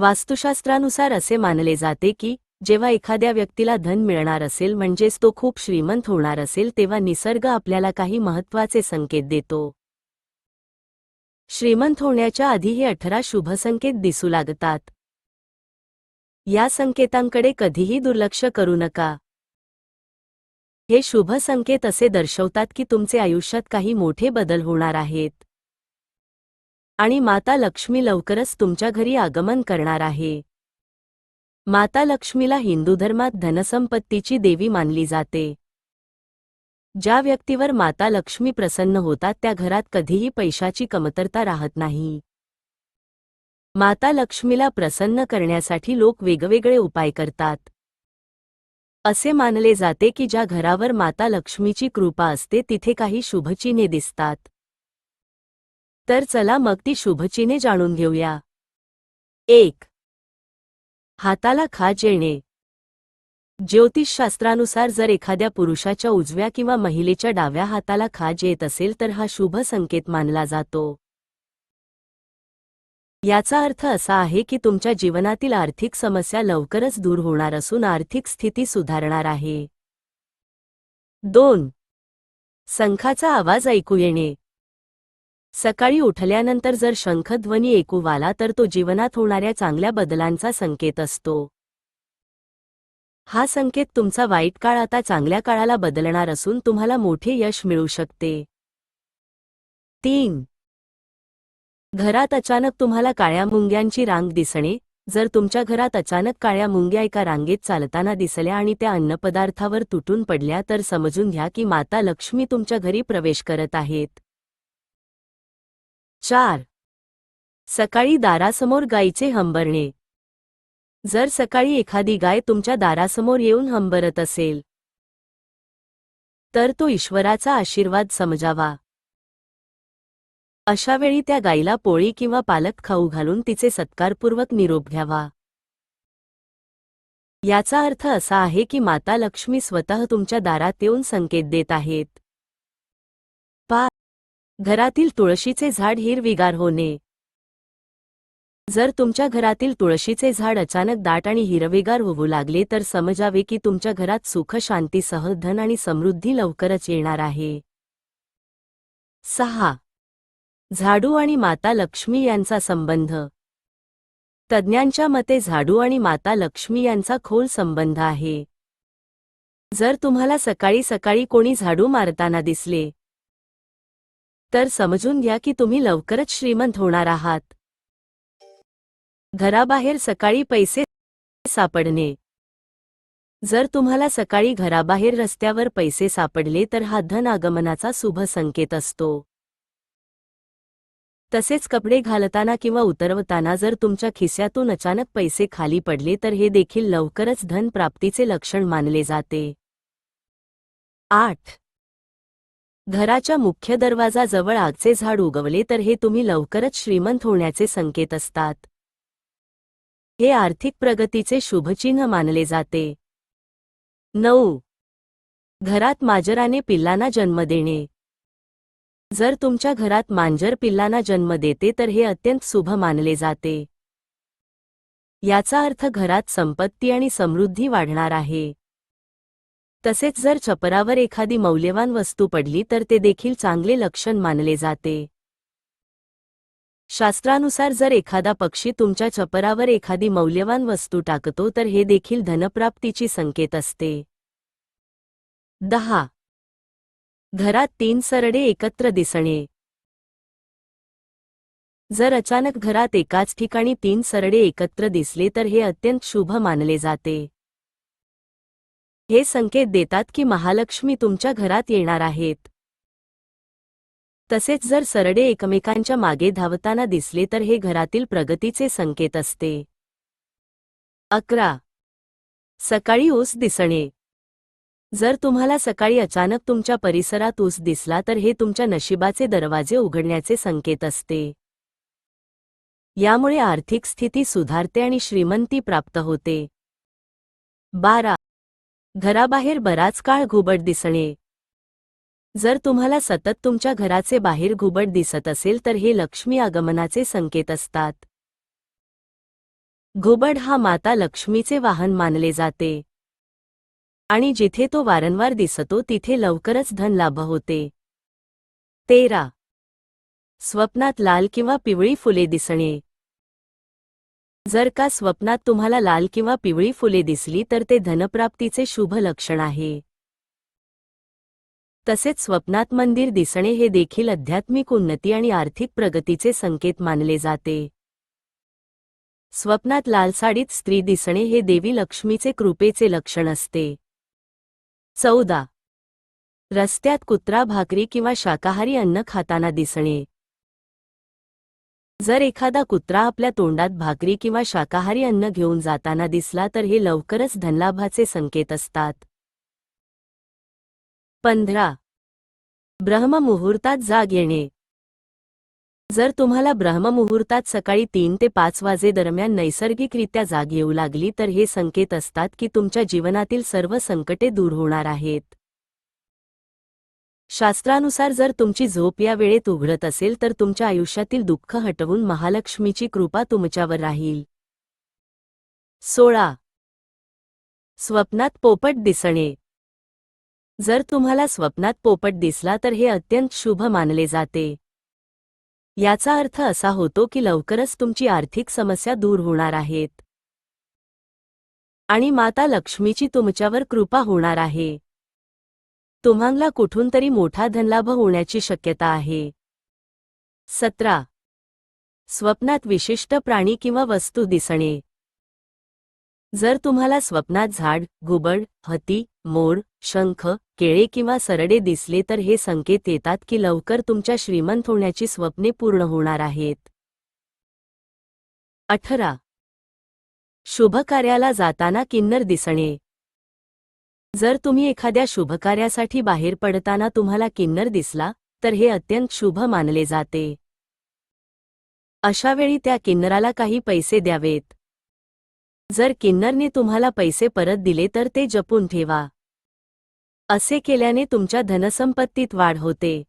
वास्तुशास्त्रानुसार असे मानले जाते की जेव्हा एखाद्या व्यक्तीला धन मिळणार असेल म्हणजेच तो खूप श्रीमंत होणार असेल तेव्हा निसर्ग आपल्याला काही महत्त्वाचे संकेत देतो. श्रीमंत होण्याच्या आधी हे अठरा शुभसंकेत दिसू लागतात. या संकेतांकडे कधीही दुर्लक्ष करू नका. हे शुभ संकेत असे दर्शवतात की तुमचे आयुष्यात काही मोठे बदल होणार आहेत. आणि माता लक्ष्मी लवकरच तुमच्या घरी आगमन करणार आहे. माता लक्ष्मीला हिंदू धर्मात धनसंपत्तीची देवी मानली जाते. ज्या व्यक्तीवर माता लक्ष्मी प्रसन्न होतात त्या घरात कधीही पैशाची कमतरता राहत नाही. माता लक्ष्मीला प्रसन्न करण्यासाठी लोक वेगवेगळे उपाय करतात. असे मानले जाते की ज्या घरावर माता लक्ष्मीची कृपा असते तिथे काही शुभचिन्हे दिसतात. तर चला मग ती शुभचिने जाणून घेऊया. एक. हाताला खाज येणे. ज्योतिषशास्त्रानुसार जर एखाद्या पुरुषाच्या उजव्या किंवा महिलेच्या डाव्या हाताला खाज येत असेल तर हा शुभ संकेत मानला जातो. याचा अर्थ असा आहे की तुमच्या जीवनातील आर्थिक समस्या लवकरच दूर होणार असून आर्थिक स्थिती सुधारणार आहे. दोन. संखाचा आवाज ऐकू येणे. सकाळी उठल्यानंतर जर शंखध्वनी ऐकू आला तर तो जीवनात होणाऱ्या चांगल्या बदलांचा संकेत असतो. हा संकेत तुमचा वाईट काळ आता चांगल्या काळाला बदलणार असून तुम्हाला मोठे यश मिळू शकते. तीन. घरात अचानक तुम्हाला काळ्या मुंग्यांची रांग दिसणे जर तुमच्या घरात अचानक काळ्या मुंग्या एका रांगेत चालताना दिसल्या आणि त्या अन्नपदार्थावर तुटून पडल्या तर समजून घ्या की माता लक्ष्मी तुमच्या घरी प्रवेश करत आहेत. चार. सकाळी दारासमोर गायीचे हंबरणे. जर सकाळी एखादी गाय तुमच्या दारासमोर येऊन हंबरत असेल तर तो ईश्वराचा आशीर्वाद समजावा. अशावेळी त्या गायीला पोळी किंवा पालक खाऊ घालून तिचे सत्कारपूर्वक निरोप घ्यावा. याचा अर्थ असा आहे की माता लक्ष्मी स्वतः तुमच्या दारात येऊन संकेत देत आहेत. घरातील तुळशीचे झाड हिरविगार होणे. जर तुमच्या घरातील तुळशीचे झाड अचानक दाट आणि हिरवेगार होऊ लागले तर समजावे की तुमच्या घरात सुख शांतीसह धन आणि समृद्धी लवकरच येणार आहे. सहा. झाडू आणि माता लक्ष्मी यांचा संबंध. तज्ज्ञांच्या मते झाडू आणि माता लक्ष्मी यांचा खोल संबंध आहे. जर तुम्हाला सकाळी सकाळी कोणी झाडू मारताना दिसले तर समजून घ्या की तुम्ही लवकरच श्रीमंत होणार आहात. घराबाहेर सकाळी पैसे सापडणे. जर तुम्हाला सकाळी घराबाहेर रस्त्यावर पैसे सापडले तर हा धन आगमनाचा शुभ संकेत असतो. तसेच कपडे घालताना किंवा उतरवताना जर तुमच्या खिस्यातून अचानक पैसे खाली पडले तर हे देखील लवकरच धन प्राप्तीचे लक्षण मानले जाते. आठ. घराच्या मुख्य दरवाजाजवळ आगचे झाड उगवले तर हे तुम्ही लवकरच श्रीमंत होण्याचे संकेत असतात. हे आर्थिक प्रगतीचे शुभचिन्ह मानले जाते. नऊ. घरात मांजराने पिल्लांना जन्म देणे. जर तुमच्या घरात मांजर पिल्लांना जन्म देते तर हे अत्यंत शुभ मानले जाते. याचा अर्थ घरात संपत्ती आणि समृद्धी वाढणार आहे. तसेच जर छपरावर एखादी मौल्यवान वस्तू पडली तर ते देखील चांगले लक्षण मानले जाते. शास्त्रानुसार जर एखादा पक्षी तुमच्या छपरावर एखादी मौल्यवान वस्तू टाकतो तर हे देखील धनप्राप्तीची संकेत असते. दहा. घरात तीन सरडे एकत्र दिसणे. जर अचानक घरात एकाच ठिकाणी तीन सरडे एकत्र दिसले तर हे अत्यंत शुभ मानले जाते. हे संकेत देतात की महालक्ष्मी तुमच्या घरात येणार आहेत. तसेच जर सरडे एकमेकांच्या मागे धावताना दिसले तर हे घरातील प्रगतीचे संकेत असते. अकरा. सकाळी ऊस दिसणे. जर तुम्हाला सकाळी अचानक तुमच्या परिसरात ऊस दिसला तर हे तुमच्या नशिबाचे दरवाजे उघडण्याचे संकेत असते. यामुळे आर्थिक स्थिती सुधारते आणि श्रीमंती प्राप्त होते. बारा. घराबाहेर बराच काळ घुबड दिसणे. जर तुम्हाला सतत तुमच्या घराचे बाहेर घुबड दिसत असेल तर हे लक्ष्मी आगमनाचे संकेत असतात. घुबड हा माता लक्ष्मीचे वाहन मानले जाते. आणि जिथे तो वारंवार दिसतो तिथे लवकरच धन लाभ होते. तेरा. स्वप्नात लाल किंवा पिवळी फुले दिसणे. जर का स्वप्नात तुम्हाला लाल किंवा पिवळी फुले दिसली तर ते धनप्राप्तीचे शुभ लक्षण आहे. तसेच स्वप्नात मंदिर दिसणे हे देखील आध्यात्मिक उन्नती आणि आर्थिक प्रगतीचे संकेत मानले जाते. स्वप्नात लाल साडीत स्त्री दिसणे हे देवी लक्ष्मीचे कृपेचे लक्षण असते. चौदा. रस्त्यात कुत्रा भाकरी किंवा शाकाहारी अन्न खाताना दिसणे. जर एखादा कुत्रा आपल्या तोंडात भाकरी किंवा शाकाहारी अन्न घेऊन जाताना दिसला तर हे लवकरच धनलाभाचे संकेत असतात. पंधरा. ब्रह्ममुहूर्तात जाग येणे. जर तुम्हाला ब्रह्ममुहूर्तात सकाळी तीन ते पाच वाजे दरम्यान नैसर्गिकरित्या जाग येऊ लागली तर हे संकेत असतात की तुमच्या जीवनातील सर्व संकटे दूर होणार आहेत. शास्त्रानुसार जर तुमची झोप या वेळेत उघडत असेल तर तुमच्या आयुष्यातील दुःख हटवून महालक्ष्मीची कृपा तुमच्यावर राहील. सोळा. स्वप्नात पोपट दिसणे. जर तुम्हाला स्वप्नात पोपट दिसला तर हे अत्यंत शुभ मानले जाते. याचा अर्थ असा होतो की लवकरच तुमची आर्थिक समस्या दूर होणार आहेत. आणि माता लक्ष्मीची तुमच्यावर कृपा होणार आहे. तुम्हाला कुठून तरी मोठा धनलाभ होण्याची शक्यता आहे. सतरा. स्वप्नात विशिष्ट प्राणी किंवा वस्तू दिसणे. जर तुम्हाला स्वप्नात झाड घुबड हती मोर शंख केळे किंवा सरडे दिसले तर हे संकेत येतात की लवकर तुमच्या श्रीमंत होण्याची स्वप्ने पूर्ण होणार आहेत. अठरा. शुभ कार्याला जाताना किन्नर दिसणे. जर तुम्ही एखाद्या शुभकार्यासाठी बाहेर पडताना तुम्हाला किन्नर दिसला तर हे अत्यंत शुभ मानले जाते. अशावेळी त्या किन्नराला काही पैसे द्यावेत. जर किन्नरने तुम्हाला पैसे परत दिले तर ते जपून ठेवा. असे केल्याने तुमच्या धनसंपत्तीत वाढ होते.